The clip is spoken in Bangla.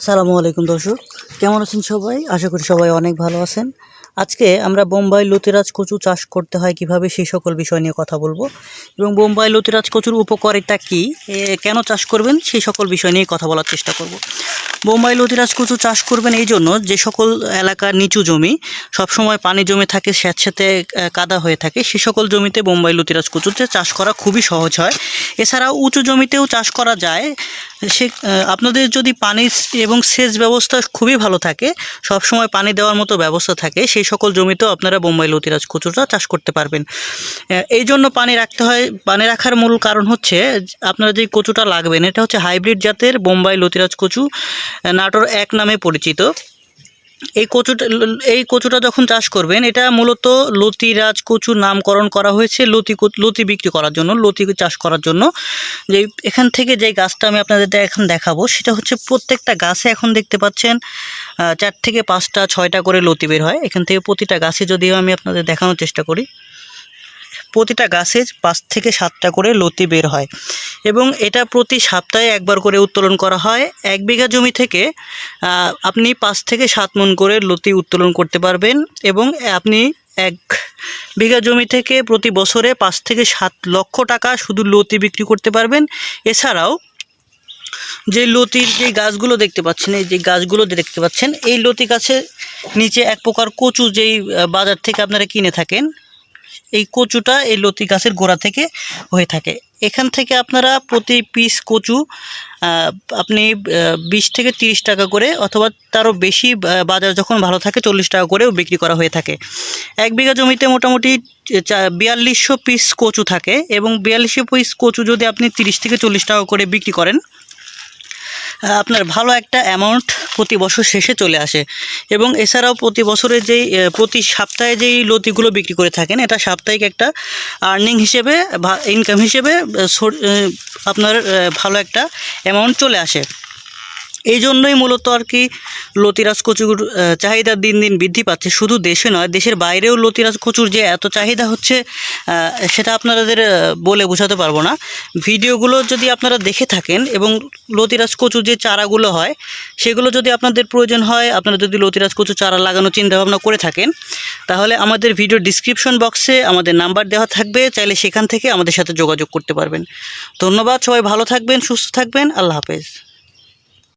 আসসালামু আলাইকুম দর্শক, কেমন আছেন সবাই? আশা করি সবাই অনেক ভালো আছেন। আজকে আমরা বোম্বাই লতিরাজ কচু চাষ করতে হয় কীভাবে সেই সকল বিষয় নিয়ে কথা বলব। এবং বোম্বাই লতিরাজ কচুর উপকারিতা কী কেন চাষ করবেন, সেই সকল বিষয় নিয়ে কথা বলার চেষ্টা করব। বোম্বাই লতিরাজ কচু চাষ করবেন এই জন্য যে সকল এলাকার নিচু জমি, সবসময় পানি জমে থাকে স্যাঁতস্যাঁতে কাদা হয়ে থাকে, সে সকল জমিতে বোম্বাই লতিরাজ কচুতে চাষ করা খুবই সহজ হয়। এছাড়াও উঁচু জমিতেও চাষ করা যায় সে আপনাদের যদি পানি এবং সেচ ব্যবস্থা খুবই ভালো থাকে সব সময় পানি দেওয়ার মতো ব্যবস্থা থাকে, সেই সকল জমিতেও আপনারা বোম্বাই, লতিরাজ কচুটা চাষ করতে পারবেন। এই জন্য পানি রাখতে হয়। পানি রাখার মূল কারণ হচ্ছে, আপনারা যে কচুটা লাগবেন, এটা হচ্ছে হাইব্রিড জাতের বোম্বাই, লতিরাজ কচু নাটোর এক নামে পরিচিত। এই কচুটা এই কচুটা যখন চাষ করবেন, এটা মূলত লতিরাজ কচুর নামকরণ করা হয়েছে লতি লতি বিক্রি করার জন্য, লতি চাষ করার জন্য। যে এখান থেকে যে গাছটা আমি আপনাদের এখন দেখাবো, সেটা হচ্ছে প্রত্যেকটা গাছে এখন দেখতে পাচ্ছেন চার থেকে পাঁচটা, ছয়টা করে লতি বের হয়। এখান থেকে প্রতিটা গাছে যদিও আমি আপনাদের দেখানোর চেষ্টা করি, প্রতিটা গাছে পাঁচ থেকে সাতটা করে লতি বের হয়। এবং এটা প্রতি সপ্তাহে একবার করে উত্তোলন করা হয়। এক বিঘা জমি থেকে আপনি পাঁচ থেকে সাত মন করে লতি উত্তোলন করতে পারবেন এবং আপনি এক বিঘা জমি থেকে প্রতি বছরে পাঁচ থেকে সাত লক্ষ টাকা শুধু লতি বিক্রি করতে পারবেন। এছাড়াও, যে লতির যে গাছগুলো দেখতে পাচ্ছেন, এই যে গাছগুলো দেখতে পাচ্ছেন, এই লতি গাছের নিচে এক প্রকার কচু যেই বাজার থেকে আপনারা কিনে থাকেন এই কচুটা এই লতি গাছের গোড়া থেকে হয়ে থাকে। এখান থেকে আপনারা প্রতি পিস কচু আপনি বিশ থেকে তিরিশ টাকা করে অথবা তারও বেশি বাজার যখন ভালো থাকে চল্লিশ টাকা করেও বিক্রি করা হয়ে থাকে। এক বিঘা জমিতে মোটামুটি বিয়াল্লিশশো পিস কচু থাকে এবং বিয়াল্লিশশো পিস কচু যদি আপনি তিরিশ থেকে চল্লিশ টাকা করে বিক্রি করেন আপনার ভালো একটা অ্যামাউন্ট প্রতি বছর শেষে চলে আসে। এবং এছাড়াও প্রতি বছরে যেই প্রতি সপ্তাহে যেই লতিগুলো বিক্রি করে থাকেন, এটা সাপ্তাহিক একটা আর্নিং হিসেবে ইনকাম হিসেবে আপনার ভালো একটা অ্যামাউন্ট চলে আসে। এই জন্যই মূলত আর কি লতিরাজ কচুর চাহিদা দিন দিন বৃদ্ধি পাচ্ছে। শুধু দেশে নয়, দেশের বাইরেও লতিরাজ কচুর যে এত চাহিদা হচ্ছে সেটা আপনাদের বলে বোঝাতে পারব না। ভিডিওগুলো যদি আপনারা দেখে থাকেন এবং লতিরাজ কচুর যে চারাগুলো হয়, সেগুলো যদি আপনাদের প্রয়োজন হয়, আপনারা যদি লতিরাজ কচু চারা লাগানোর চিন্তাভাবনা করে থাকেন, তাহলে আমাদের ভিডিও ডিসক্রিপশন বক্সে আমাদের নাম্বার দেওয়া থাকবে। চাইলে সেখান থেকে আমাদের সাথে যোগাযোগ করতে পারবেন। ধন্যবাদ, সবাই ভালো থাকবেন, সুস্থ থাকবেন। আল্লাহ হাফেজ।